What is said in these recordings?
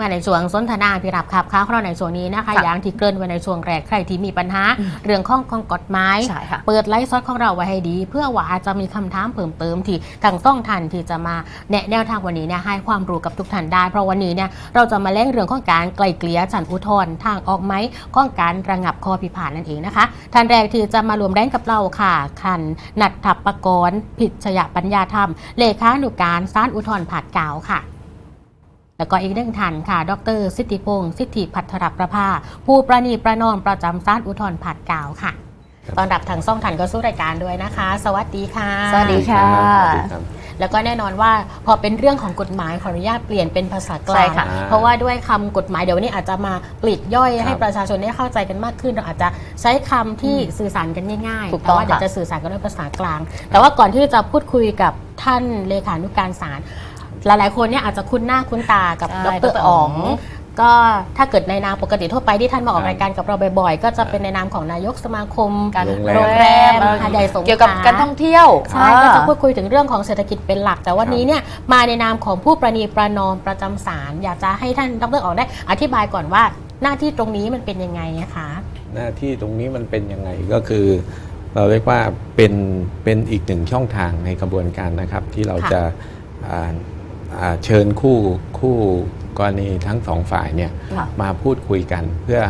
มาในช่วงสนทนาพิรับครับค้าเพราะในช่วงนี้นะคะค่ะอย่างที่เกริ่นไว้ในช่วงแรกใครที่มีปัญหา เรื่องของของกฎหมายใช่ค่ะเปิดไลฟ์สดของเราไว้ให้ดี เพื่อว่าอาจจะมีคำถามเพิ่มเติมที่ทางต้องทันที่จะมาแนะแนวทางวันนี้เนี่ยให้ความรู้กับทุกท่านได้ เพราะวันนี้เนี่ยเราจะมาเล่นเรื่องของการไกล่เกลี่ยฉันอุทธรณ์ทางออกไหมข้องการระงับข้อพิพาทนั่นเองนะคะท่านแรกที่จะมารวมแรงกับเราค่ะคันนัทถัปกรณ์ผิดชยปัญญาธรรมเลขานุการศาลอุทธรณ์ผาดกาวค่ะ แล้วก็อีกหนึ่งท่านค่ะ ดร สิทธิพงศ์สิทธิพัทรประภา ผู้ประนีประนอมประจำศาลอุทธรณ์ผาดกาวค่ะ ตอนรับทางซ่องทันก็สู้รายการด้วยนะคะ สวัสดีค่ะ สวัสดีค่ะครับแล้วก็แน่นอนว่าพอเป็นเรื่องของกฎหมายขออนุญาตเปลี่ยนเป็นภาษากลาใช่งค่ะเพราะว่าด้วยคำกฎหมายเดี๋ยววันนี้อาจจะมาปลีกย่อยครับให้ประชาชนได้เข้าใจกันมากขึ้นเราอาจจะใช้คำที่สื่อสารกันง่ายๆถูกแต่ต้องว่าเดี๋ยวค่ะจะสื่อสารกันด้วยภาษากลาง แต่ว่าก่อนที่จะพูดคุยกับท่านเลขานุการศาล หลายๆ คนเนี่ยอาจจะคุ้นหน้าคุ้นตากับใช่ดดรรอ๋องอ๋องก็ถ้าเกิดในนามปกติทั่วไปที่ท่านมาออกครับรายการกับเราบ่อยๆ ก็จะเป็นในนามของนายกสมาคมการโรงแรมโรงแรมเอ่อหาดใหญ่สงขลาเกี่ยวกับการท่องเที่ยวใช่ก็จะพูดคุยถึงเรื่องของเศรษฐกิจเป็นหลัก แต่วันนี้เนี่ยมาในนามของผู้ประนีประนอมประจำศาลอยากจะให้ท่านดรออกได้ อธิบายก่อนว่าหน้าที่ตรงนี้มันเป็นยังไงนะคะหน้าที่ตรงนี้มันเป็นยังไงก็คือ เราเรียกว่าเป็นเป็นอีกหนึ่งช่องทางในกระบวนการนะครับที่เราค่ะจะอ่าอ่า เชิญคู่คู่กรณีทั้งสองฝ่ายเนี่ยค่ะมาพูดคุยกันเพื่อ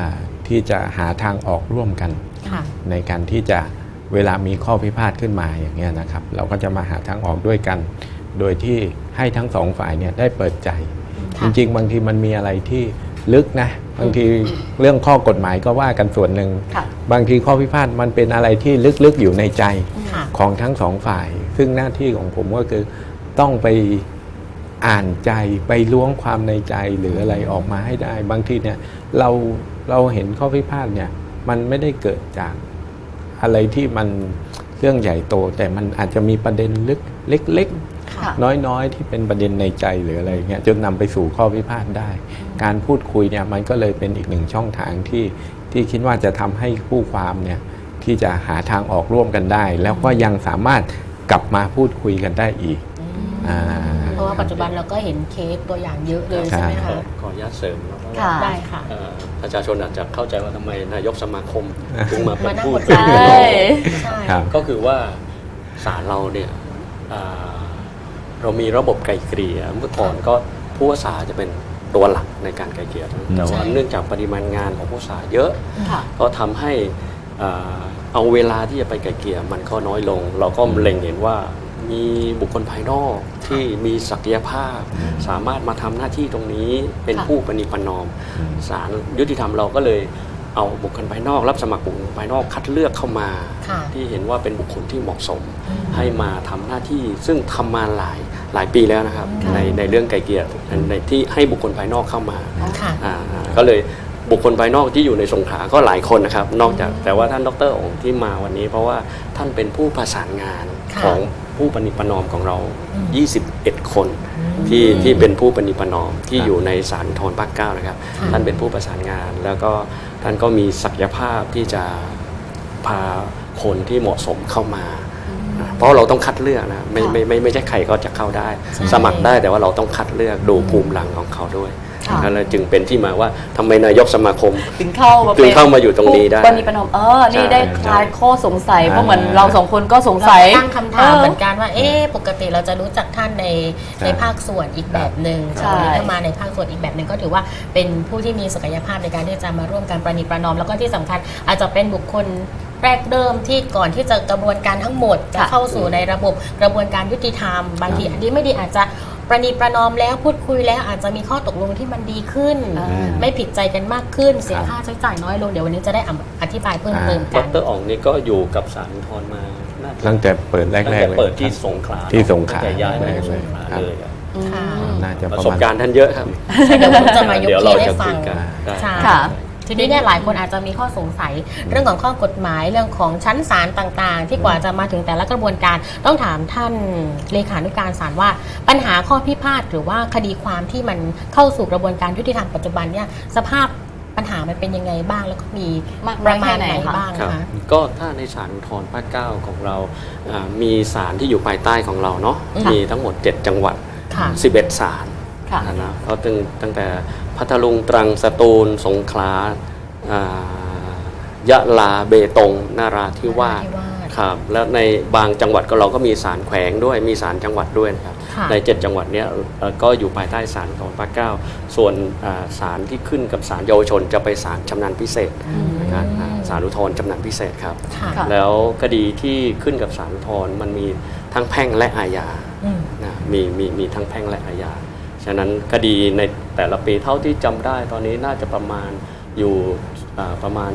ที่จะหาทางออกร่วมกันค่ะในการที่จะเวลามีข้อพิพาทขึ้นมาอย่างเงี้ยนะครับ เราก็จะมาหาทางออกด้วยกัน โดยที่ให้ทั้งสองฝ่ายเนี่ยได้เปิดใจจค่ะริง ๆ บางทีมันมีอะไรที่ลึกนะบางทีเรื่องข้อกฎหมายก็ว่ากันส่วนหนึ่งค่ะบางทีข้อพิพาทมันเป็นอะไรที่ลึกๆอยู่ในใจค่ะของทั้งสองฝ่าย ซึ่งหน้าที่ของผมก็คือต้องไป อ่านใจไปล้วงความในใจหรืออะไรออกมาให้ได้ บางทีเนี่ยเราเราเห็นข้อพิพาทเนี่ยมันไม่ได้เกิดจากอะไรที่มันเรื่องใหญ่โต แต่มันอาจจะมีประเด็นลึกเล็กๆค่ะน้อยๆ ที่เป็นประเด็นในใจหรืออะไรเงี้ยจนนำไปสู่ข้อพิพาทได้ การพูดคุยเนี่ยมันก็เลยเป็นอีกหนึ่งช่องทางที่ที่คิดว่าจะทำให้คู่ความเนี่ยที่จะหาทางออกร่วมกันได้ แล้วก็ยังสามารถกลับมาพูดคุยกันได้อีก อ่าเพราะว่าปัจจุบันเราก็เห็นเคสตัวอย่างเยอะเลยครับใช่ไหมขอคะ ขออนุญาตเสริมนะเพราะว่าค่ะ ได้ค่ะ เอ่อประชาชนอาจจะเข้าใจว่าทำไมนายกสมาคมถึงมาเป็มานนั่งผู้บนเป็นศาลใช่ ใช่ ครับ ก็คือว่าศาลเราเนี่ยอ่าเรามีระบบไกลเกลี่ยเมื่อก่อนก็ผู้ว่าศาลจะเป็นตัวหลักในการไกลเกลี่ยแต่ว่าใช่ เนื่องจากปริมาณงานของผู้ศาลเยอะ ค่ะ ก็ทำให้อ่าเอาเวลาที่จะไปไกลเกลี่ยมันก็น้อยลง เราก็เล็งเห็นว่า มีบุคคลภายนอกที่มีศักยภาพ สามารถมาทำหน้าที่ตรงนี้เป็นค่ะผู้ปณิประนอมศาลยุติธรรมเราก็เลยเอาบุคคลภายนอก รับสมัครบุคคลภายนอกคัดเลือกเข้ามาค่ะที่เห็นว่าเป็นบุคคลที่เหมาะสม ให้มาทำหน้าที่ซึ่งทำมาหลายหลายปีแล้วนะครับค่ะในในเรื่องไกลเกลี่ยในที่ให้บุคคลภายนอกเข้ามาค่ะอ่าก็เลยบุคคลภายนอกที่อยู่ในสงขลาก็หลายคนนะครับ นอกจากแต่ว่าท่านดรองค์ที่มาวันนี้ เพราะว่าท่านเป็นผู้ประสานงานค่ะของ ผู้ปณิประนอมของเราอืม21 คนที่ที่เป็นผู้ปณิประนอมที่ครับอยู่ในศาลอุทธรณ์ภาคเก้านะครับค่ะท่านเป็นผู้ประสานงาน แล้วก็ท่านก็มีศักยภาพที่จะพาคนที่เหมาะสมเข้ามานะเพราะเราต้องคัดเลือกนะไม่ค่ะไม่ไม่ไม่ใช่ใครก็จะเข้าได้ใช่สมัครได้แต่ว่าเราต้องคัดเลือกดูภูมิหลังของเขาด้วย ค่ะก็เลยจึงเป็นที่มาว่าทำไมนายกสมาคมถึงเข้ามาถึงเข้ามาอยู่ตรงนี้ได้ปณิประนอมเออนี่ใช่ได้คลายข้อสงสัยใช่เพราะเหมือนเราสองคนก็สงสัยเราตั้งคำถามเหมือนกันว่าเอ๊ะปกติเราจะรู้จักท่านในใช่ในภาคส่วนอีกแบบหนึ่งใช่วันนี้ถ้ามาในภาคส่วนอีกแบบหนึ่งก็ถือว่าเป็นผู้ที่มีศักยภาพในการที่จะมาร่วมการประนีประนอม แล้วก็ที่สำคัญอาจจะเป็นบุคคลแรกเริ่มที่ก่อนที่จะกระบวนการทั้งหมดจะค่ะเข้าสู่ในระบบกระบวนการยุติธรรม บางทีอันนี้ไม่ดีอาจจะ ประนีประนอมแล้วพูดคุยแล้วอาจจะมีข้อตกลงที่มันดีขึ้น อ่า ไม่ผิดใจกันมากขึ้น เสียครับค่าใช้จ่ายน้อยลงเดี๋ยววันนี้จะได้อธิบายเพิ่มเติมดกัน รอ๋องนี่ก็อยู่กับศาลอุทธรณ์มาน่าจะตั้งแต่เปิดแรตั้งกแต่ๆเลย เปิดที่สงขลาที่สงขลาตั้แต่ย้ายมาที่สงขลาครับ เลยอะอืมค่ะ น่าจะปประระสบมาณ การณ์ท่านเยอะครับใช่เดี๋ยวผมจะมายกเดี๋ยวเคเราสให้จะฟัคุง ยกันได้ใช่ค่ะ ทีนี้เนี่ยหลายคนอาจจะมีข้อสงสัย เรื่องของข้อกฎหมายเรื่องของชั้นศาลต่างๆ ที่กว่าจะมาถึงแต่ละกระบวนการต้องถามท่านเลขานุการศาลว่า ปัญหาข้อพิพาทหรือว่าคดีความที่มันเข้าสู่กระบวนการยุติธรรมปัจจุบันเนี่ยสภาพปัญหามันเป็นยังไงบ้างแล้วก็มีมากปน้อยระมาแค่ณไหนไหนคะ บ้างครับคะ ก็ถ้าในศาลอุทธรณ์ภาคเก้าของเราอ่ามีศาลที่อยู่ภายใต้ของเราเนาะอืมมีทั้งหมด 7 จังหวัด ค่ะ 11ศาลค่ะ นะเพราะตั้งตั้งแต่ พัทลุงตรังสตูล สงขลาอ่ายะลาเบตงนาราธิวาสนราธิวาสครับแล้วในบางจังหวัดก็เราก็มีศาลแขวงด้วยมีศาลจังหวัดด้วยนะครับค่ะใน 7 จังหวัดเนี้ยเอ่อก็อยู่ภายใต้ศาลของภาคเก้าส่วนอ่าศาลที่ขึ้นกับศาลเยาวชนจะไปศาลชำนาญพิเศษนะครับอ่าศาลอุทธรณ์ชำนาญพิเศษครับค่ะค่ะแล้วคดีที่ขึ้นกับศาลอุทธรณ์มันมีทั้งแพ่งและอาญาอืมนะมีมีมีทั้งแพ่งและอาญา ฉะนั้นคดีในแต่ละปีเท่าที่จำได้ตอนนี้น่าจะประมาณอยู่อ่าประมาณ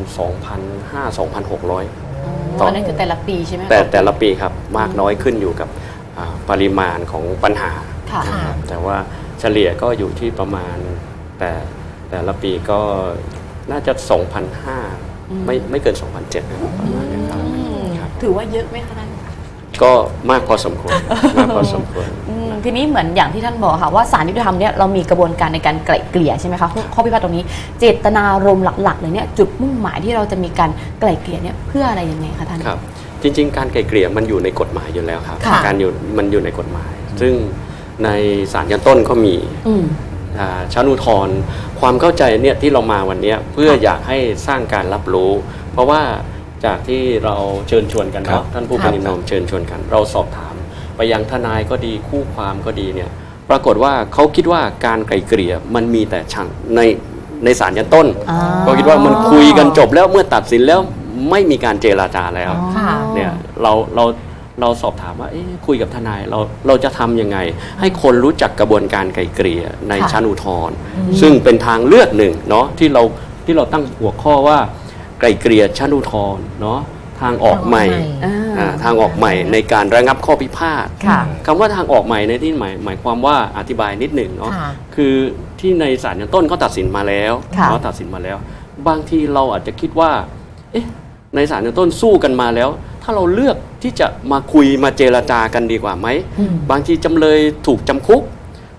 2,500-2,600 ต่ออันนั้นคือแต่ละปีใช่ไหมคะแต่แต่ละปีครับมากน้อยขึ้นอยู่กับอ่าปริมาณของปัญหาค่ะ นะครับแต่ว่าเฉลี่ยก็อยู่ที่ประมาณแต่แต่ละปีก็น่าจะ 2,500 ไม่ไม่เกิน 2,700นะครับประมาณนี้ครับอืมครับถือว่าเยอะไหมคะท่าน ก็มากพอสมควรมากพอสมควรอืม ทีนี้เหมือนอย่างที่ท่านบอกค่ะว่าสารยุติธรรมเนี่ยเรามีกระบวนการในการไกล่เกลี่ยใช่ไหมคะข้อพิพาทตรงนี้ เจตนารมณ์หลักๆเลยเนี่ยจุดมุ่งหมายที่เราจะมีการไกล่เกลี่ยเนี่ยเพื่ออะไรยังไงคะท่านครับจริง ๆ การไกล่เกลี่ยมันอยู่ในกฎหมายอยู่แล้วครับค่ะการอยู่มันอยู่ในกฎหมาย ซึ่งในศาลชั้นต้นก็มีอืมอ่าชั้นอุทธรณ์ความเข้าใจเนี่ยที่เรามาวันเนี้ยเพื่ออยากให้สร้างการรับรู้ เพราะว่าจากที่เราเชิญชวนกันครัเนาะบท่านผู้คปรับฏินอมเชิญชวนกัน เราสอบถาม ไปยังทนายก็ดีคู่ความก็ดีเนี่ยปรากฏว่าเขาคิดว่าการไกล่เกลี่ยมันมีแต่ชั้นในในศาลชั้นต้นอ่าเขาคิดว่ามันคุยกันจบแล้วเมื่อตัดสินแล้วไม่มีการเจราจาแล้ว ค่ะ เนี่ยเราเราเราสอบถามว่าเอ๊ะคุยกับทนายเราเราจะทำยังไง ให้คนรู้จักกระบวนการไกล่เกลี่ยในค่ะชั้นอุทธรณ์ซึ่งเป็นทางเลือกหนึ่งเนาะที่เราที่เราตั้งหัวข้อว่าไกล่เกลี่ยชั้นอุทธรณ์เนาะ ทางออกใหม่อ่าอ่าทางออกใหม่ในการระงับข้อพิพาทค่ะคำว่าทางออกใหม่ในที่หมายหมายความว่าอธิบายนิดหนึ่งเนาะค่ะคือที่ในศาลชั้นต้นเขาตัดสินมาแล้วค่ะเขาตัดสินมาแล้ว บางทีเราอาจจะคิดว่าเอ๊ะในศาลชั้นต้นสู้กันมาแล้ว ถ้าเราเลือกที่จะมาคุยมาเจรจากันดีกว่าไหมอืมบางทีจำเลยถูกจำคุก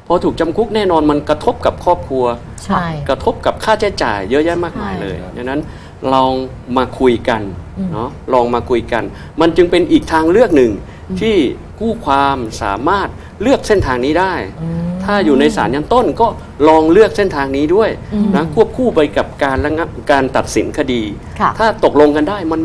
พอถูกจำคุกแน่นอนมันกระทบกับครอบครัวใช่กระทบกับค่าใช้จ่ายเยอะแยะมากมายเลยใช่ดังนั้น ลองมาคุยกันอืมเนาะลองมาคุยกัน มันจึงเป็นอีกทางเลือกหนึ่งที่คู่ความสามารถเลือกเส้นทางนี้ได้อืม ถ้าอยู่ในศาลชั้นต้นก็ลองเลือกเส้นทางนี้ด้วยอืมนะควบคู่ไปกับการระงับการตัดสินคดีค่ะถ้าตกลงกันได้มัน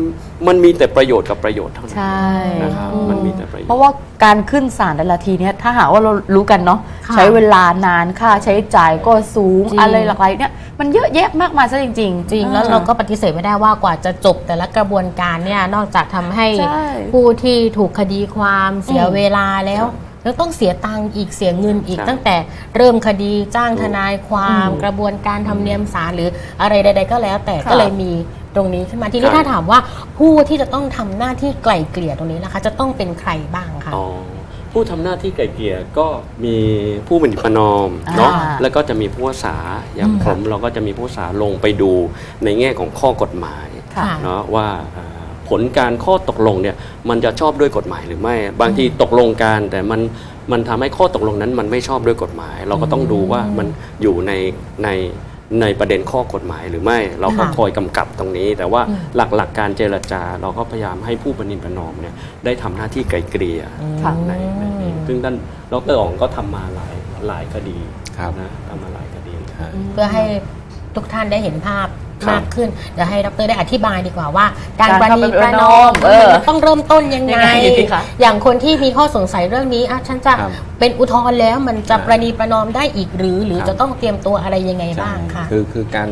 มันมีแต่ประโยชน์กับประโยชน์เท่านั้นใช่นะครับอืมันมีแต่ประโยชน์เพราะว่าการขึ้นศาลแต่ละทีเนี่ยถ้าหากว่าเรารู้กันเนาะค่ะใช้เวลานานค่าใช้จ่ายก็สูงจริงอะไรหลากหลายเนี่ยมันเยอะแยะมากมายซะจริงๆจริงแล้วเราก็ปฏิเสธไม่ได้ว่ากว่าจะจบแต่ละกระบวนการเนี่ยนอกจากทำให้ใช่ผู้ที่ถูกคดีความเสียอืมเวลาแล้ว แล้วต้องเสียตังค์อีกเสียเงินอีกใช่ตั้งแต่เริ่มคดีจ้างทนายความอืมกระบวนการธรรมเนียมศาลหรืออะไรใด ๆ ก็แล้ว แต่ค่ะก็เลยมีตรงนี้ขึ้นมาทีนี้ครับถ้าถามว่าผู้ที่จะต้องทำหน้าที่ไกล่เกลี่ยตรงนี้นะคะ จะต้องเป็นใครบ้างคะ อ๋อผู้ทำหน้าที่ไกล่เกลี่ยก็มีผู้บัญญัติประนอมเนาะอ่าแล้วก็จะมีผู้ว่าษาอย่างอืมผมเราก็จะมีผู้ว่าษาลงไปดูในแง่ของข้อกฎหมายค่ะ เนาะว่าอ่า ผลการข้อตกลงเนี่ยมันจะชอบด้วยกฎหมายหรือไม่ บางทีตกลงกันแต่มันมันทำให้ข้อตกลงนั้นมันไม่ชอบด้วยกฎหมาย เราก็ต้องดูว่ามันอยู่ในในในประเด็นข้อกฎหมายหรือไม่ เราก็ค่ะคอยกำกับตรงนี้ แต่ว่าอืมหลักๆการเจรจา เราก็พยายามให้ผู้ปนินประนอมเนี่ยได้ทำหน้าที่ไกลเกลี่ยค่ะ ในในนี้ซึ่งท่านดรอ๋องก็ทำมาหลายหลายคดีครับ นะทำมาหลายคดี ฮะ เพื่อให้ทุกท่านได้เห็นภาพ ครับมากขึ้น เดี๋ยวให้ดรได้อธิบายดีกว่าว่า การการประเข้านีไปประนอมเออมันต้องเริ่มต้นยังไง ยังไงดีคะอย่างคนที่มีข้อสงสัยเรื่องนี้อะฉันจะครับเป็นอุทธรณ์แล้วมันจะครับประนีประนอมได้อีกหรือ หรือครับ จะต้องเตรียมตัวอะไรยังไงบ้างคะ คือคือการ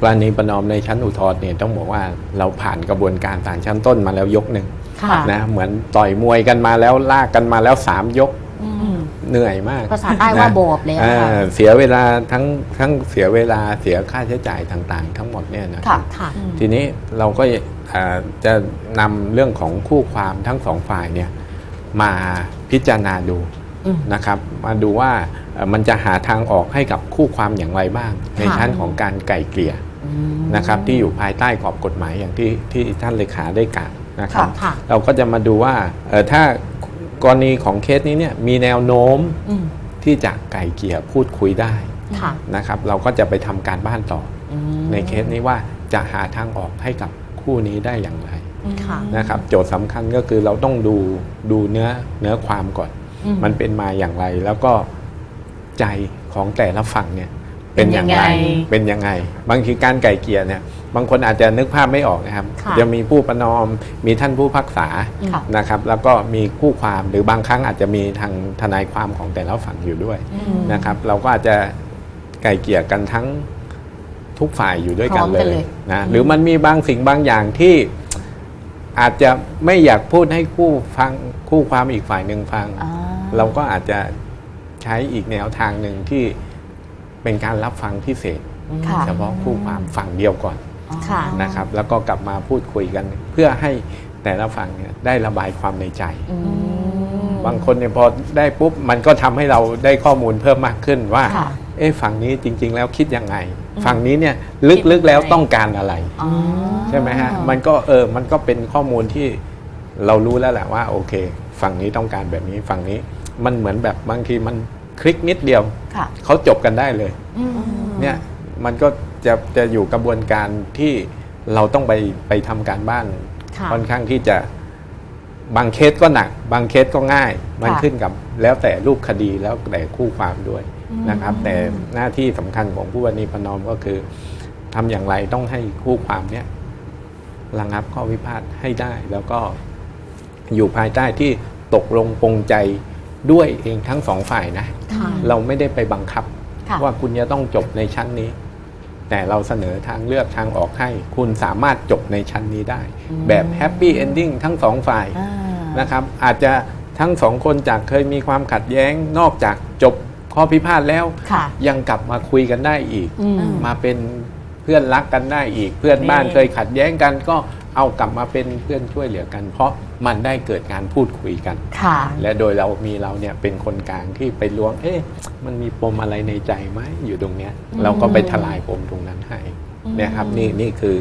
ปราณีประนอมในชั้นอุทธรณ์เนี่ยต้องบอกว่าเราผ่านกระบวนการศาลชั้นต้นมาแล้วยกหนึ่งค่ะ นะเหมือนต่อยมวยกันมาแล้วลากกันมาแล้วสามยกอืม เหนื่อยมากภาษาใต้ว่านะโบบแล้วอ่าค่ะเสียเวลาทั้งทั้งเสียเวลาเสียค่าใช้จ่ายต่างๆ ทั้งหมดเนี่ยนะค่ะค่ะทีนี้เราก็อ่าจะนำเรื่องของคู่ความทั้งสองฝ่ายเนี่ยมาพิจารณาดูอืมนะครับมาดูว่าเอ่อมันจะหาทางออกให้กับคู่ความอย่างไรบ้าง ในค่ะชั้นของการไก่เกลี่ยอืมนะครับที่อยู่ภายใต้ขอบกฎหมายอย่างที่ที่ท่านเลขาได้กล่าวนะครับค่ะเราก็จะมาดูว่าเอ่อถ้า กรณีของเคสนี้เนี่ยมีแนวโน้มอืมที่จะไก่เกลี่ยพูดคุยได้ค่ะนะครับเราก็จะไปทำการบ้านต่ออืม ในเคสนี้ว่าจะหาทางออกให้กับคู่นี้ได้อย่างไรค่ะ นะครับโจทย์สำคัญก็คือเราต้องดูดูเนื้อเนื้อความก่อน อืมมันเป็นมาอย่างไรแล้วก็ใจของแต่ละฝั่งเนี่ยเป็นอย่างไรเป็นยังไงเป็นยังไงบางทีการไก่เกลี่ยเนี่ย บางคนอาจจะนึกภาพไม่ออกนะครับ ค่ะจะมีผู้ประนอม มีท่านผู้พิพักษาค่ะ นะครับ แล้วก็มีคู่ความหรือบางครั้งอาจจะมีทางทนายความของแต่ละฝั่งอยู่ด้วยนะครับ เราก็อาจจะไก่เกลี่ยกันทั้งทุกฝ่ายอยู่ด้วยกันพร้อมเลกันยเลย นะหรือมันมีบางสิ่งบางอย่างที่อาจจะไม่อยากพูดให้คู่ฟังคู่ความอีกฝ่ายหนึ่งฟัง อ่า เราก็อาจจะใช้อีกแนวทางหนึ่งที่เป็นการรับฟังพิเศษค่ะ เฉพาะคู่ความฝั่งเดียวก่อน ค่ะ นะครับ แล้วก็กลับมาพูดคุยกัน เพื่อให้แต่ละฝั่งเนี่ยได้ระบายความในใจอืมบางคนเนี่ยพอได้ปุ๊บมันก็ทำให้เราได้ข้อมูลเพิ่มมากขึ้นว่า ค่ะ เอ๊ะฝั่งนี้จริง ๆ แล้วคิดยังไง ฝั่งนี้เนี่ยลึกๆแล้วต้องการอะไร อ๋อ ใช่ไหมฮะ มันก็เออ มันก็เป็นข้อมูลที่เรารู้แล้วแหละว่าโอเค ฝั่งนี้ต้องการแบบนี้ฝั่งนี้ มันเหมือนแบบบางทีมันคลิกนิดเดียว ค่ะ เขาจบกันได้เลยเนี่ยมันก็ จะจะอยู่กระบวนการที่เราต้องไปไปทำการบ้านค่ะค่อนข้างที่จะบางเคสก็หนัก บางเคสก็ง่าย มันค่ะขึ้นกับแล้วแต่รูปคดีแล้วแต่คู่ความด้วยนะครับ แต่หน้าที่สำคัญของผู้วนีประนอมก็คือทำอย่างไรต้องให้คู่ความเนี่ยระงับข้อพิพาทให้ได้ แล้วก็อยู่ภายใต้ที่ตกลงปรงใจด้วยเองทั้งสองฝ่ายนะค่ะเราไม่ได้ไปบังคับค่ะว่าคุณจะต้องจบในชั้นนี้ แต่เราเสนอทางเลือกทางออกให้ คุณสามารถจบในชั้นนี้ได้ แบบแฮปปี้เอนดิ้งทั้งสองฝ่ายอ่านะครับ อาจจะทั้งสองคนจากเคยมีความขัดแย้งนอกจากจบข้อพิพาทแล้วค่ะยังกลับมาคุยกันได้อีกอืมมาเป็นเพื่อนรักกันได้อีก เพื่อนบ้านนี่เคยขัดแย้งกันก็ เอากลับมาเป็นเพื่อนช่วยเหลือกัน เพราะมันได้เกิดการพูดคุยกัน ค่ะ และโดยเรามีเราเนี่ยเป็นคนกลางที่ไปล้วง เอ๊ะมันมีปมอะไรในใจไหมอยู่ตรงเนี้ย เราก็ไปทลายปมตรงนั้นให้เนี่ยครับนี่นี่คือ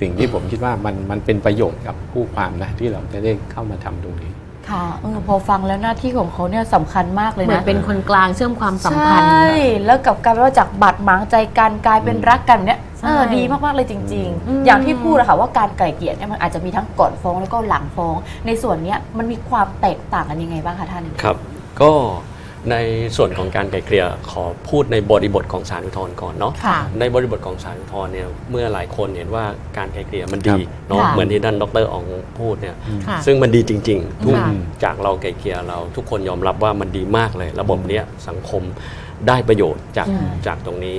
สิ่งที่ผมคิดว่ามันมันเป็นประโยชน์กับผู้ความนะที่เราจะได้เข้ามาทำตรงนี้ ค่ะเออพอฟังแล้วหน้าที่ของเขาเนี่ยสำคัญมากเลยเหมือนนะเป็นคนกลางเชื่อมความสัมพันธ์ ใช่แล้วกับการว่าจากบาดหมางใจกันกลายเป็นรักกันเนี่ยใช่เออดีมากๆเลยจริง อืม ๆ อย่างที่พูดอะค่ะว่าการไกล่เกลี่ยเนี่ยมันอาจจะมีทั้งก่อนฟ้องแล้วก็หลังฟ้อง ในส่วนเนี้ยมันมีความแตกต่างกันยังไงบ้างคะท่าน ครับ ก็ ในส่วนของการไกลเกลี่ยขอพูดในบริบทของศาลอุทธรณ์ก่อนเนาะค่ะ ในบริบทของศาลอุทธรณ์เนี่ยเมื่อหลายคนเห็นว่าการไกลเกลี่ยมันดีครับเนาะค่ะเหมือนที่ท่านดรอองพูดเนี่ยค่ะ ซึ่งมันดีจริง ๆ ทุกค่ะ จากเราไกลเกลี่ยเราทุกคนยอมรับว่ามันดีมากเลย ระบบเนี้ยสังคมได้ประโยชน์จากอืมจากตรงนี้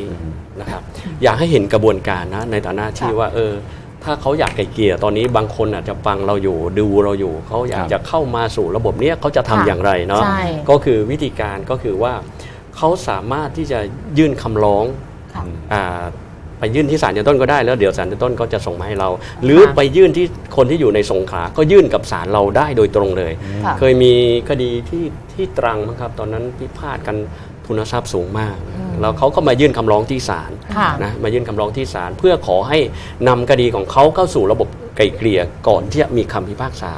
นะครับ อยากให้เห็นกระบวนการนะในฐานะที่ค่ะว่าเออ ถ้าเขาอยากไกลเกลี่ยตอนนี้บางคนอาจจะฟังเราอยู่ดูเราอยู่เขาอยากครับจะเข้ามาสู่ระบบเนี้ยเขาจะทำค่ะอย่างไรเนาะใช่ก็คือวิธีการก็คือว่าเขาสามารถที่จะยื่นคำร้องค่ะ อ่าไปยื่นที่ศาลชั้นต้นก็ได้แล้วเดี๋ยวศาลชั้นต้นก็จะส่งมาให้เรา หรือไปยื่นที่คนที่อยู่ในสงขลาก็ยื่นกับศาลเราได้โดยตรงเลย ค่ะ เคยมีคดีที่ที่ตรังมั้งครับ ตอนนั้นพิพาทกัน ทุนทรัพย์สูงมาก แล้วเขาก็มายื่นคำร้องที่ศาลค่ะนะมายื่นคำร้องที่ศาลเพื่อขอให้นำคดีของเขาเข้าสู่ระบบไกลเกลี่ยก่อนที่จะมีคำพิพากษา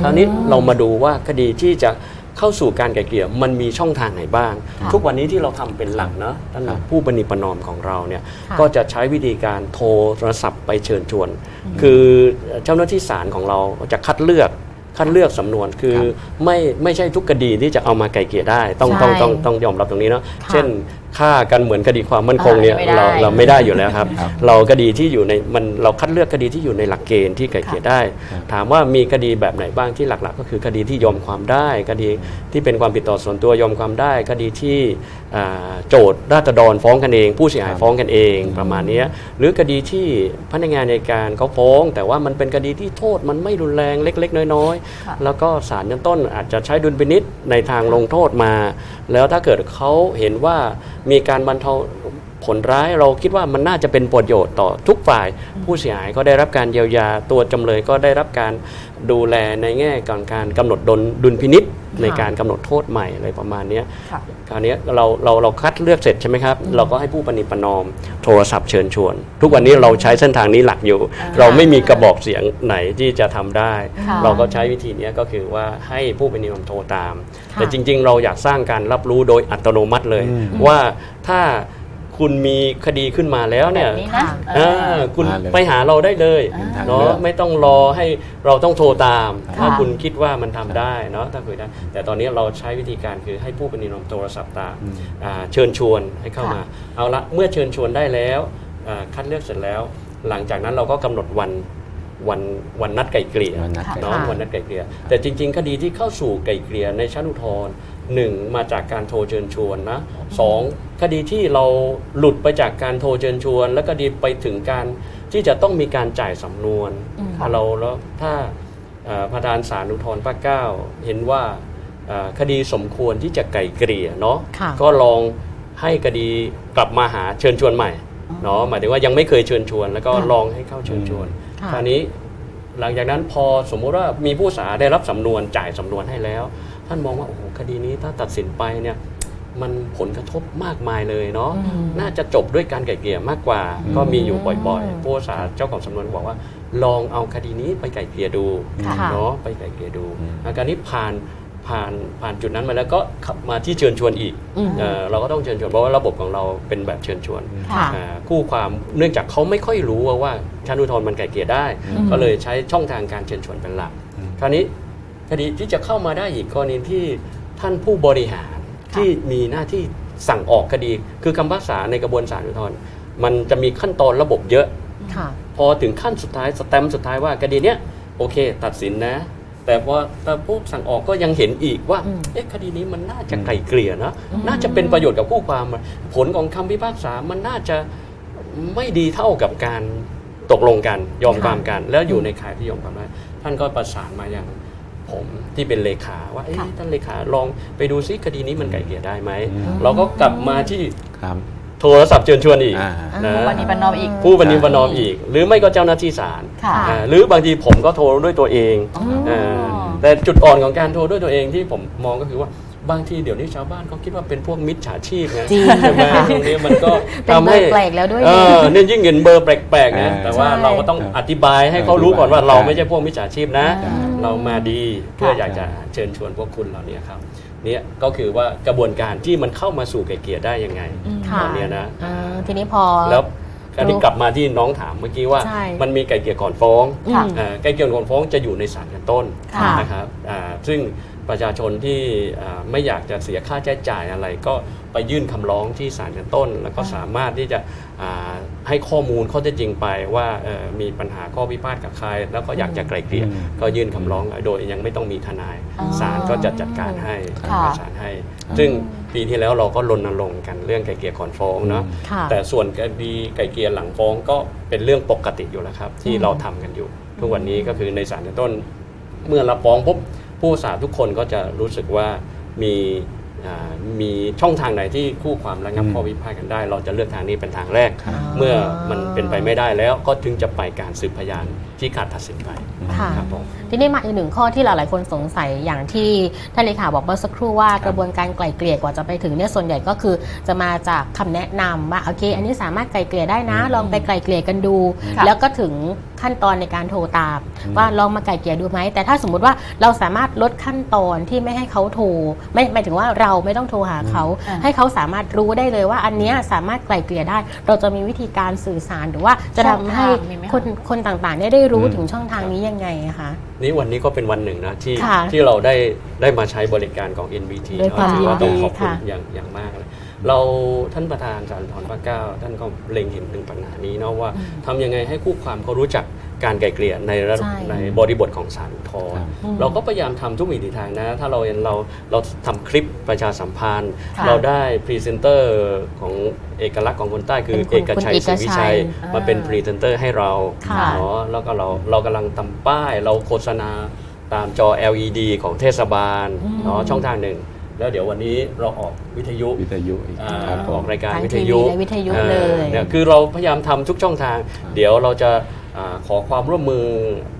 คราวนี้เรามาดูว่าคดีที่จะเข้าสู่การไกลเกลี่ยมันมีช่องทางไหนบ้างค่ะทุกวันนี้ที่เราทำเป็นหลักเนาะท่านครับผู้บนิประนอมของเราเนี่ยค่ะก็จะใช้วิธีการโทรศัพท์ไปเชิญชวน คือเจ้าหน้าที่ศาลของเราจะคัดเลือก คัดเลือกสำนวนคือไม่ไม่ใช่ทุกคดีที่จะเอามาไกลเกลี่ยได้ ต้องใช่ต้องต้องต้องยอมรับตรงนี้เนาะค่ะเช่น ฆ่ากันเหมือนคดีความมั่นคงเนี่ยอ่าไม่ได้ เราเราไม่ได้อยู่แล้วครับ ครับเราคดีที่อยู่ในมันเราคัดเลือกคดีที่อยู่ในหลักเกณฑ์ที่ไกลเกลี่ยได้ ถามว่ามีคดีแบบไหนบ้างที่หลักๆ ก็คือคดีที่ยอมความได้คดีที่เป็นความผิดต่อส่วนตัวยอมความได้คดีที่อ่าโจทย์ราษฎรฟ้องกันเอง ผู้เสียหายฟ้องกันเองประมาณเนี้ยหรือคดีที่พนักงานในการเขาฟ้อง แต่ว่ามันเป็นคดีที่โทษมันไม่รุนแรงเล็ก ๆ น้อยค่ะ ๆ แล้วก็ศาลชั้นต้นอาจจะใช้ดุลพินิษในทางลงโทษมา แล้วถ้าเกิดเขาเห็นว่ามีการบรรเทาผลร้ายเราคิดว่ามันน่าจะเป็นประโยชน์ต่อทุกฝ่าย ผู้เสียหายก็ได้รับการเยียวยาตัวจำเลยก็ได้รับการดูแลในแง่ของการกำหนดดลดุลพินิษ ในการกำหนดโทษใหม่อะไรประมาณเนี้ยค่ะคราวนี้เราเราเราคัดเลือกเสร็จใช่ไหมครับ เราก็ให้ผู้ปณิประนอมโทรศัพท์เชิญชวน ทุกวันนี้เราใช้เส้นทางนี้หลักอยู่ เราไม่มีกระบอกเสียงไหนที่จะทำได้ค่ะเราก็ใช้วิธีนี้ก็คือว่าให้ผู้ปณิประนอมโทรตามค่ะแต่จริง ๆ เราอยากสร้างการรับรู้โดยอัตโนมัติเลยอืมว่าถ้า คคุณมีคดีขึ้นมาแล้วเนี่ยแบบนี้นะค่ะเออ่าอคุณมาเลยไปหาเราได้เลยเป็นทางเนาะเลือก ไม่ต้องรอให้เราต้องโทรตาม ค่ะ ถ้าคุณคิดว่ามันทำได้เนาะถ้าคุยได้ แต่ตอนนี้เราใช้วิธีการคือให้ผู้ปฏิบัติโทรศัพท์ตาม อืม อ่าเชิญชวนให้เข้ามาเอาละเมื่อเชิญชวนได้แล้วอ่าคัดเลือกเสร็จแล้ว หลังจากนั้นเราก็กำหนดวันวันวันนัดไก่เกลี่ยวันนัดไกลเนาะค่ะวันนัดไก่เกลี่ยแต่จริง ๆ คดีที่เข้าสู่ไก่เกลี่ยในชั้นอุทธรณ์ หนึ่งมาจากการโทรเชิญชวนนะสองคดีที่เราหลุดไปจากการโทรเชิญชวน แล้วคดีไปถึงการที่จะต้องมีการจ่ายสำนวนอืมถ้าเราแล้วถ้าเอ่อประธานศาลอุทธรณ์ภาคเก้าเห็นว่าเอ่อคดีสมควรที่จะไก่เกลี่ยเนาะค่ะก็ลองให้คดีกลับมาหาเชิญชวนใหม่เนาะหมายถึงว่ายังไม่เคยเชิญชวน แล้วก็ค่ะลองให้เข้าเชิญชวนค่ะคราวนี้หลังจากนั้นพอสมมุติว่ามีผู้สาได้รับสำนวนจ่ายสำนวนให้แล้ว ท่านมองว่าโอ้โหคดีนี้ถ้าตัดสินไปเนี่ยมันผลกระทบมากมายเลยเนาะอืมน่าจะจบด้วยการไกล่เกลี่ยมากกว่าอืมก็มีอยู่บ่อยอืมๆผู้สาเจ้าของสำนวนบอกว่า ลองเอาคดีนี้ไปไกล่เกลี่ยดูค่ะเนาะไปไกล่เกลี่ยดูอืมอาการนี้ผ่านผ่านผ่านจุดนั้นมาแล้วก็ขับมาที่เชิญชวนอีกอืมเอ่อเราก็ต้องเชิญชวนเพราะว่าระบบของเราเป็นแบบเชิญชวนค่ะอ่าคู่ความเนื่องจากเขาไม่ค่อยรู้ว่าว่าชั้นอุทธรณ์มันไกล่เกลี่ยได้อืมก็เลยใช้ช่องทางการเชิญชวนเป็นหลักอืมคราวนี้ คดีที่จะเข้ามาได้อีกกรณีที่ท่านผู้บริหารที่มีหน้าที่สั่งออกคดี คือคำพิพากษาในกระบวนศาลอุทธรณ์มันจะมีขั้นตอนระบบเยอะค่ะพอถึงขั้นสุดท้ายสแตมป์สุดท้ายว่าคดีเนี้ยโอเค ตัดสินนะ แต่พอแต่ผู้สั่งออกก็ยังเห็นอีกว่าอืมเอ๊ะคดีนี้มันน่าจะอืมไกลเกลี่ยนะอืมน่าจะเป็นประโยชน์กับคู่ความผลของคำพิพากษามันน่าจะไม่ดีเท่ากับการตกลงกันยอมความกัน แล้วอยู่ในข่ายที่ยอมความได้ท่านก็ประสานมาอย่าง ผมที่เป็นเลขาว่าเอ๊ะค่ะท่านเลขาลองไปดูซิคดีนี้มันไกลเกลี่ยได้ไหมอืมเราก็กลับมาที่ครับโทรศัพท์เชิญชวนอีกอ่า นะผู้ปฏิบัตินอมอีก ผู้ปฏิบัตินอมอีก หรือไม่ก็เจ้าหน้าที่ศาลค่ะ อ่าหรือบางทีผมก็โทรด้วยตัวเองอ๋อเออแต่จุดอ่อนของการโทรด้วยตัวเองที่ผมมองก็คือว่า บางทีเดี๋ยวนี้ชาวบ้านเขาคิดว่าเป็นพวกมิจฉาชีพไงจริงใช่ไหมตรงนี้มันก็เป็นทำเบอให้ร์แปลกแล้วด้วยเออเนี่ยยิ่งเห็นเบอร์แปลกๆนะอ่าแต่ว่าใช่เราก็ต้องครับอธิบายให้เขารู้ก่อนว่าอธิบายเราไม่ใช่พวกมิจฉาชีพนะอ่าเรามาดีเพื่อค่ะอยากจะเชิญชวนพวกคุณเหล่านี้ครับเนี่ยก็คือว่ากระบวนการที่มันเข้ามาสู่ไก่เกลี่ยได้ยังไงค่ะตอนเนี้ยนะอ่าทีนี้พอแล้วการที่กลับมาที่น้องถามเมื่อกี้ว่าใช่มันมีไก่เกลี่ยก่อนฟ้องค่ะเอ่อไก่เกลี่ยก่อนฟ้องจะอยู่ในศาลชั้นต้นค่ะนะครับอ่าซึ่ง ประชาชนที่อ่าไม่อยากจะเสียค่าใช้จ่ายอะไร ก็ไปยื่นคำร้องที่ศาลชั้นต้น แล้วก็สามารถที่จะอ่าให้ข้อมูลข้อเท็จจริงไปว่าเอ่อมีปัญหาข้อพิพาทกับใคร แล้วก็อยากจะไกล่เกลี่ยอืมก็ยื่นคำร้องโดยยังไม่ต้องมีทนายอ๋อศาลก็จะจัดการให้ค่ะประสานให้ ซึ่งปีที่แล้วเราก็รณรงค์กันเรื่องไก่เกลี่ยก่อนฟ้องเนาะค่ะแต่ส่วนคดีไก่เกลียหลังฟ้องก็เป็นเรื่องปกติอยู่แล้วครับ ที่อืมเราทำกันอยู่ ทุกวันนี้ก็คือในศาลชั้นต้น เมื่อรับฟ้องปุ๊บ ผู้สาทุกคนก็จะรู้สึกว่ามีอ่ามีช่องทางไหนที่คู่ความระงับอืมข้อพิพาทกันได้ เราจะเลือกทางนี้เป็นทางแรกครับเมื่อมันเป็นไปไม่ได้แล้วก็ถึงจะไปการสืบพยานที่ขาดตัดสินไปค่ะครับผมทีนี้มาอีกหนึ่งข้อที่หลายๆคนสงสัยอย่างที่ท่านเลขาบอกเมื่อสักครู่ว่ากระบวนการไกล่เกลี่ยกว่าจะไปถึงเนี่ยส่วนใหญ่ก็คือ จะมาจากคำแนะนำว่าโอเค อันนี้สามารถไกล่เกลี่ยได้นะอืมลองไปไกล่เกลี่ยกันดูค่ะแล้วก็ถึง ขั้นตอนในการโทรตามอืมว่าลองมาไกล่เกลี่ยดูไหมแต่ถ้าสมมุติว่าเราสามารถลดขั้นตอนที่ไม่ให้เขาโทรไม่หมายถึงว่าเราไม่ต้องโทรหาเขาอ่าให้เขาสามารถรู้ได้เลยว่าอันเนี้ยสามารถไกล่เกลี่ยได้ เราจะมีวิธีการสื่อสารหรือว่าจะทำให้ช่องทางมีไหมคะคนคนต่างๆเนี่ยได้รู้อืมถึงช่องทางนี้ยังไงอะคะนี่วันนี้ก็เป็นวันหนึ่งนะที่ค่ะที่เราได้ได้มาใช้บริการของ NBT ด้วยความถือว่าต้องยินดีขอบคุณค่ะอย่างอย่างมากเลย เราท่านประธานศาลอุทธรภาคเก้าท่านก็เล็งเห็นถึงปัญหานี้เนาะว่าทำยังไงให้คู่ความเขารู้จักการไกล่เกลี่ยในระดับใช่ในบริบทของศาลอุทธรครับอืมเราก็พยายามทำทุกวิถีทางนะ ถ้าเราเห็นเราเราทำคลิปประชาสัมพันธ์ค่ะเราได้พรีเซนเตอร์ของเอกลักษณ์ของคนใต้คือเป็นเอคุณกชัยคุณศรีวิชัยเอกชัยมาเป็นพรีเซนเตอร์ให้เราค่ะเนาะแล้วก็เราเรากำลังทำป้าย เราโฆษณาตามจอ LED ของเทศบาลอืมเนาะช่องทางหนึ่ง แล้วเดี๋ยววันนี้เราออกวิทยุวิทยุอีกอ่าครับผออม กรายการทางวิทยุทีวีและวิทยุอ่าเลยเนี่ยคือเราพยายามทำทุกช่องทาง เดี๋ยวเราจะอาขอความร่วมมือ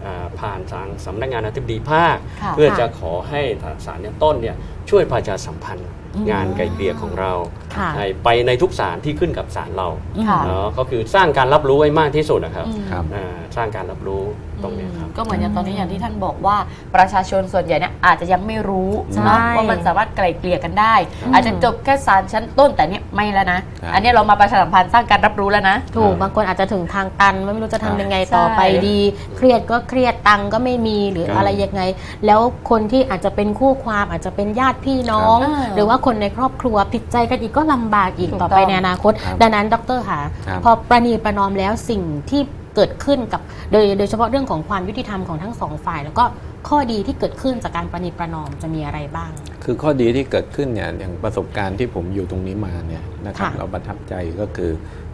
อาผ่านทางสำนักงานอธิบดีภาค ค่ะ เพื่อค่ะจะขอให้ศาลเนี่ยต้นเนี่ยช่วยประชาสัมพันธ์อืมงานไก่เกลี่ยของเราค่ะ ให้ไปในทุกศาลที่ขึ้นกับศาลเราค่ะ เนาะก็คือสร้างการรับรู้ไว้มากที่สุดนะครับอืม ครับ อ่าสร้างการรับรู้ ตรงเนี้ยครับ ก็เหมือนอย่างตอนนี้อย่างที่ท่านบอกว่าประชาชนส่วนใหญ่เนี่ยอาจจะยังไม่รู้ใช่ เนาะว่ามันสามารถไกล่เกลี่ยกันได้ครับอาจจะจบแค่ศาลชั้นต้นแต่เนี่ยไม่แล้วนะ ครับ อันนี้เรามาประชาสัมพันธ์สร้างการรับรู้แล้วนะ ถูก บางคนอาจจะถึงทางตัน ไม่รู้จะทำยังไงใช่ต่อไปดี เครียดก็เครียดตังค์ก็ไม่มีหรือครับอะไรยังไง แล้วคนที่อาจจะเป็นคู่ความอาจจะเป็นญาติพี่น้อง ครับหรือว่าคนในครอบครัวผิดใจกันอีกก็ลำบากอีกถูกต่อไปต้อง ในอนาคต ครับดังนั้นดรค่ะครับ พอประนีประนอมแล้วสิ่งที่ เกิดขึ้นกับโดยโดยเฉพาะเรื่องของความยุติธรรมของทั้งสองฝ่าย แล้วก็ข้อดีที่เกิดขึ้นจากการประนีประนอมจะมีอะไรบ้าง คือข้อดีที่เกิดขึ้นเนี่ยอย่างประสบการณ์ที่ผมอยู่ตรงนี้มาเนี่ยนะครับค่ะ เราประทับใจก็คือ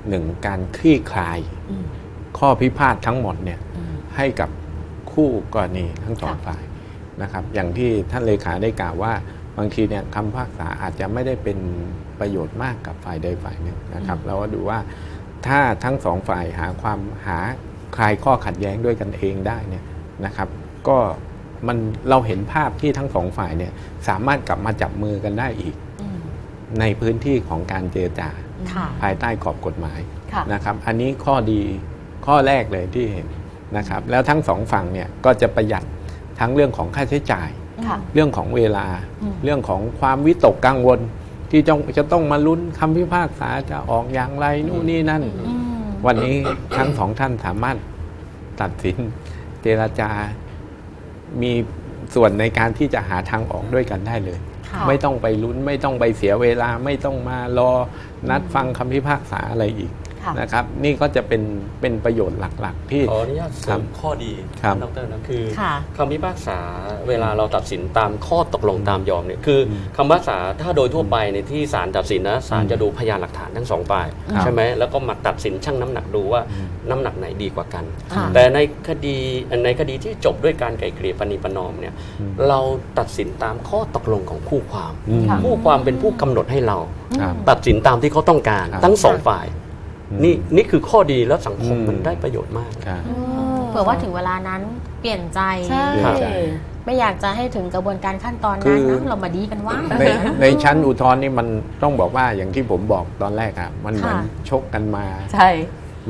หนึ่งการคลี่คลายอืมข้อพิพาททั้งหมดเนี่ย อืม ให้กับคู่กรณีทั้งสองค่ะฝ่ายนะครับ อย่างที่ท่านเลขาได้กล่าวว่า บางทีเนี่ยคำพิพากษาอาจจะไม่ได้เป็นประโยชน์มากกับฝ่ายใดฝ่ายหนึ่งนะครับเราก็ดูว่า ถ้าทั้งสองฝ่ายหาความหาคลายข้อขัดแย้งด้วยกันเองได้เนี่ยนะครับก็มันเราเห็นภาพที่ทั้งสองฝ่ายเนี่ยสามารถกลับมาจับมือกันได้อีกอืมในพื้นที่ของการเจรจาค่ะภายใต้ขอบกฎหมายค่ะนะครับ อันนี้ข้อดีข้อแรกเลยที่เห็นนะครับ แล้วทั้งสองฝั่งเนี่ยก็จะประหยัดทั้งเรื่องของค่าใช้จ่ายค่ะเรื่องของเวลาอืมเรื่องของความวิตกกังวล ที่จะจะต้องมาลุ้นคำพิพากษาจะออกอย่างไรนู่นนี่นั่นอืมวันนี้ทั้งสองท่านสามารถตัดสินเจรจา มีส่วนในการที่จะหาทางออกด้วยกันได้เลยค่ะไม่ต้องไปลุ้นไม่ต้องไปเสียเวลาไม่ต้องมารอนัดฟังคำพิพากษาอะไรอีก ค่ะ นะครับ นี่ก็จะเป็นเป็นประโยชน์หลักๆ ที่ ขออนุญาตเสริมข้อดีครับท่านดรนะคือค่ะคำพิพากษาเวลาเราตัดสินตามข้อตกลงตามยอมเนี่ยคืออคำพิพากษาถ้าโดยทั่วไปในที่ศาลตัดสินนะศาลจะดูพยานหลักฐานทั้งสองฝ่ายครับใช่ไหมแล้วก็มาตัดสินชั่งน้ำหนักดูว่าน้ำหนักไหนดีกว่ากัน ค่ะ แต่ในคดีในคดีที่จบด้วยการไกล่เกลี่ยปณีประนอมเนี่ยเราตัดสินตามข้อตกลงของคู่ความ อืม ค่ะ คู่ความเป็นผู้กำหนดให้เรา ครับ ตัดสินตามที่เขาต้องการ ครับ ทั้งสองฝ่ายอืม นี่นี่คือข้อดีแล้วสังคมอืม มันได้ประโยชน์มาก ครับ เผื่อว่าถึงเวลานั้นเปลี่ยนใจ ใช่ ครับ ไม่อยากจะให้ถึงกระบวนการขั้นตอนคืนั้นอนะเรามาดีกันว่า ในในชั้นอุทธรณ์นี่มันต้องบอกว่าอย่างที่ผมบอกตอนแรกอะมันเหมือนค่ะ ชกกันมา ใช่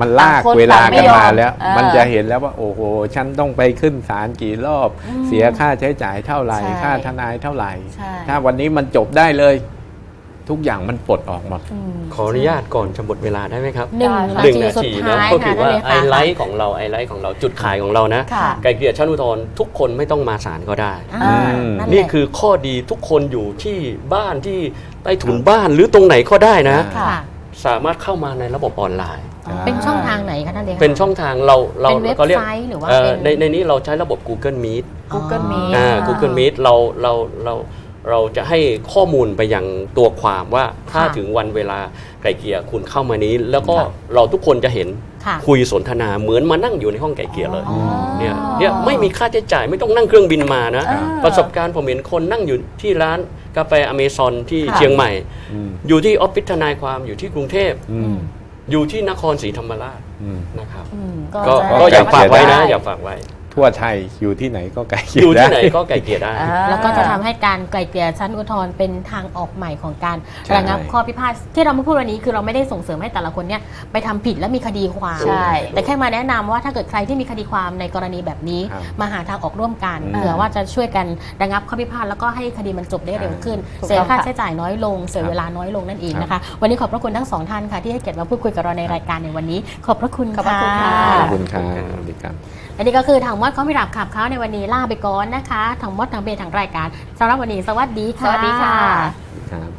มันลากต่างคนเวลาต่างไม่กันยอมมาแล้ว เออมันจะเห็นแล้วว่าโอ้โหฉันต้องไปขึ้นศาลกี่รอบ เสียค่าใช้จ่ายเท่าไหร่ใช่ค่าทนายเท่าไหร่ ใช่ ถ้าวันนี้มันจบได้เลย ทุกอย่างมันปลดออกหมดอืมขออนุญาตก่อนจะหมดเวลาได้ไหมครับหนึ่งได้นาหนึ่งทีนาสุดทีท้านะยก็คือค่ะว่าท่นเลไอขาไลท์ของเราไอไลท์ของเราจุดขายของเรานะค่ะไก่เกลี่ยชั้นอุทธรณ์ทุกคนไม่ต้องมาศาลก็ได้อ่าอืมนั่นแหนี่ละคือข้อดีทุกคนอยู่ที่บ้านที่ใต้ถุนบ้านหรือตรงไหนก็ได้นะค่ะค่ะสามารถเข้ามาในระบบออนไลน์ เป็นช่องทางไหนคะท่านเลขาเป็นช่องทางเราเราเป็นเว็บก็เรียกไซต์หรือว่าเอ่อเป็นในในนี้เราใช้ระบบ Google Meet Google Meet อ่าอ่า Google Meet เราเราเรา เราจะให้ข้อมูลไปยังตัวความว่าถ้าค่ะถึงวันเวลาไก่เกลี่ยคุณเข้ามานี้ แล้วก็ครับเราทุกคนจะเห็นค่ะ คุยสนทนาเหมือนมานั่งอยู่ในห้องไก่เกลี่ยเลย อ๋อ เนี่ยเนี่ยไม่มีค่าใช้จ่ายไม่ต้องนั่งเครื่องบินมานะ อ่าประสบการณ์ผมเห็นคนนั่งอยู่ที่ร้านกาแฟอเมซอนที่ค่ะ เชียงใหม่ อืมอยู่ที่ออฟฟิศทนายความอยู่ที่กรุงเทพ อืมอยู่ที่นครศรีธรรมราชอืม นะครับ อืมก็จะก็อยากฝากไว้นะได้อยากฝากไว้ ทั่วไทยอยู่ที่ไหนก็ไกลเกลี่อยู่ที่ด้ไหนก็ไก่เกลี่ยได้ อ่า แล้วก็จะทำให้การไกล่เกลี่ยชั้นอุทธรณ์เป็นทางออกใหม่ของการใช่ ระงับข้อพิพาทที่เรามาพูดวันนี้คือเราไม่ได้ส่งเสริมให้แต่ละคนเนี่ยไปทำผิดและมีคดีความ ใช่ แต่แค่มาแนะนำว่าถ้าเกิดใครที่มีคดีความในกรณีแบบนี้ ครับมาหาทางออกร่วมกันอืมเผื่อว่าจะช่วยกันระงับข้อพิพาทแล้วก็ให้คดีมันจบได้เร็วขึ้น ถูกต้องเสียค่าค่ะ ใช้จ่ายน้อยลง เสียครับเวลาน้อยลงนั่นเองครับนะคะ วันนี้ขอบพระคุณทั้งสองท่านค่ะที่ให้เกียรติมาพูดคุยกับเราในรายการในวันนี้ ขอบพระคุณ ขอบพระคุณค่ะ ขอบคุณครับสวัสดีครับ และนี่ก็คือทางมดข้อมิรับขับเขาในวันนี้ลาไปก่อนนะคะทางมดทางเบทางรายการสำหรับวันนี้สวัสดีค่ะสวัสดีค่ะครับ